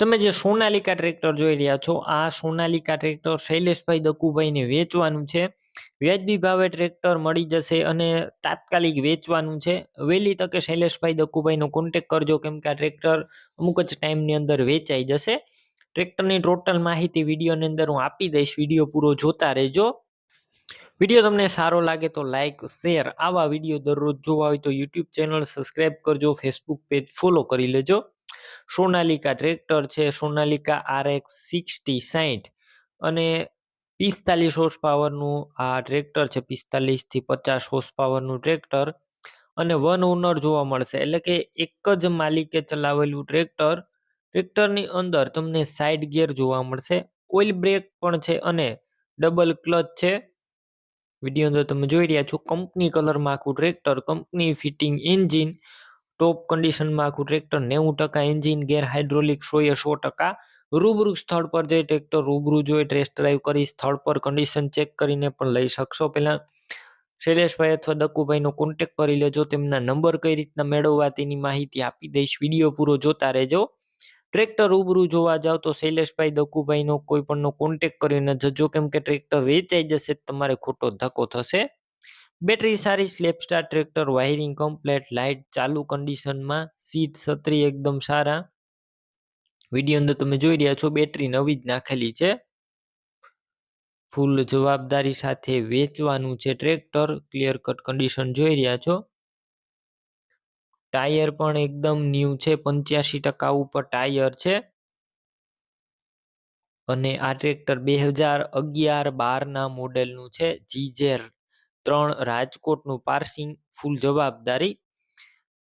તમે જે સોનાલિકા ટ્રેક્ટર જોઈ રહ્યા છો, આ સોનાલિકા ટ્રેક્ટર શૈલેષભાઈ દકુભાઈને વેચવાનું છે. વ્યાજબી ભાવે ટ્રેક્ટર મળી જશે અને તાત્કાલિક વેચવાનું છે. વહેલી તકે શૈલેષભાઈ દકુભાઈનો કોન્ટેક કરજો કેમ કે આ ટ્રેક્ટર અમુક જ ટાઈમની અંદર વેચાઈ જશે. ટ્રેક્ટરની ટોટલ માહિતી વિડીયોની અંદર હું આપી દઈશ. વીડિયો પૂરો જોતા રહેજો. વીડિયો તમને સારો લાગે તો લાઇક શેર આવા વીડિયો દરરોજ જોવા હોય તો યુટ્યુબ ચેનલ સબસ્ક્રાઈબ કરજો ફેસબુક પેજ ફોલો કરી લેજો. સોનાલિકા ટ્રેક્ટર છે, સોનાલિકા આર એક્સ સિક્સટી સાઠ અને પિસ્તાલીસ હોર્સ પાવરનું આ ટ્રેક્ટર છે પિસ્તાલીસથી પચાસ હોર્સ પાવરનું ટ્રેક્ટર અને વન ઓનર જોવા મળશે. એટલે કે એક જ માલિકે ચલાવેલું ટ્રેક્ટર, ટ્રેક્ટરની અંદર તમને સાઇડ ગિયર જોવા મળશે ઓઇલ બ્રેક પણ છે અને ડબલ ક્લચ છે. વીડિયો અંદર તમે જોઈ રહ્યા છો કંપની કલરમાં આખું tractor company fitting engine top કન્ડિશનમાં આખું ટ્રેક્ટર નેવું ટકા એન્જિન ગેર હાઇડ્રોલિક સો એ સો ટકા. રૂબરૂ સ્થળ પર જઈ ટ્રેક્ટર રૂબરૂ જોઈ ટેસ્ટ ડ્રાઈવ કરી સ્થળ પર કન્ડિશન ચેક કરીને પણ લઈ શકશો. પહેલાં શૈલેષભાઈ અથવા દક્કુભાઈનો કોન્ટેક કરી લેજો, તેમના નંબર કઈ રીતના મેળવવા તેની માહિતી આપી દઈશ. વીડિયો પૂરો જોતા રહેજો. ટ્રેક્ટર રૂબરૂ જોવા જાવ તો શૈલેષભાઈ, દક્કુભાઈનો કોઈ પણનો કોન્ટેક કરીને જજો. કેમ કે ટ્રેક્ટર વેચાઈ જશે તમારે ખોટો ધક્કો થશે. બેટરી સારી self start tractor, wiring complete, light, ચાલુ કન્ડિશનમાં સીટ છત્રી એકદમ સારા. વીડિયો અંદર તમે જોઈ રહ્યા છો, બેટરી નવી જ નાખેલી છે. ફૂલ જવાબદારી સાથે વેચવાનું છે ટ્રેક્ટર ક્લિયર કટ કન્ડિશન જોઈ રહ્યા છો. ટાયર પણ એકદમ ન્યૂ છે, પંચ્યાસી ટકા ઉપર ટાયર છે. અને આ ટ્રેક્ટર બે હજાર અગિયાર બારના મોડેલનું છે, જીજેર ત્રણ રાજકોટનું પાર્સિંગ ફૂલ જવાબદારી.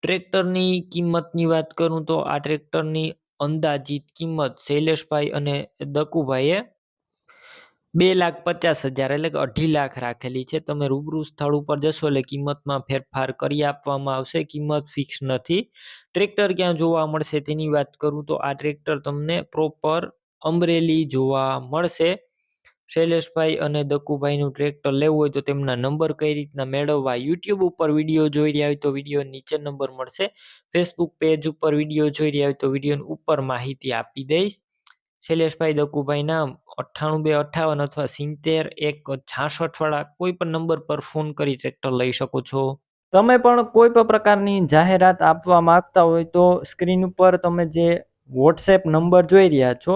ટ્રેક્ટરની કિંમતની વાત કરું તો આ ટ્રેક્ટરની અંદાજિત કિંમત શૈલેષભાઈ અને દકુભાઈએ બે લાખ પચાસ હજાર એટલે કે અઢી લાખ રાખેલી છે. તમે રૂબરૂ સ્થળ ઉપર જશો એટલે કિંમતમાં ફેરફાર કરી આપવામાં આવશે. કિંમત ફિક્સ નથી. ટ્રેક્ટર ક્યાં જોવા મળશે તેની વાત કરું તો આ ટ્રેક્ટર તમને પ્રોપર અમરેલી જોવા મળશે. શૈલેષભાઈ અને દકુભાઈનું ટ્રેક્ટર લેવું હોય તો તેમના નંબર કઈ રીતના મેળવવા? યુટ્યુબ ઉપર વીડિયો જોઈ રહ્યા હોય તો વીડિયો નીચે નંબર મળશે. ફેસબુક પેજ ઉપર વીડિયો જોઈ રહ્યા હોય તો વીડિયો ઉપર માહિતી આપી દઈશ. શૈલેષભાઈ દકુભાઈ નામ અઠ્ઠાણું બે અઠ્ઠાવન અથવા સિત્તેર એક છાસઠ વાળા કોઈ પણ નંબર પર ફોન કરી ટ્રેક્ટર લઈ શકો છો. તમે પણ કોઈ પણ પ્રકારની જાહેરાત આપવા માંગતા હોય તો સ્ક્રીન ઉપર તમે જે વોટ્સએપ નંબર જોઈ રહ્યા છો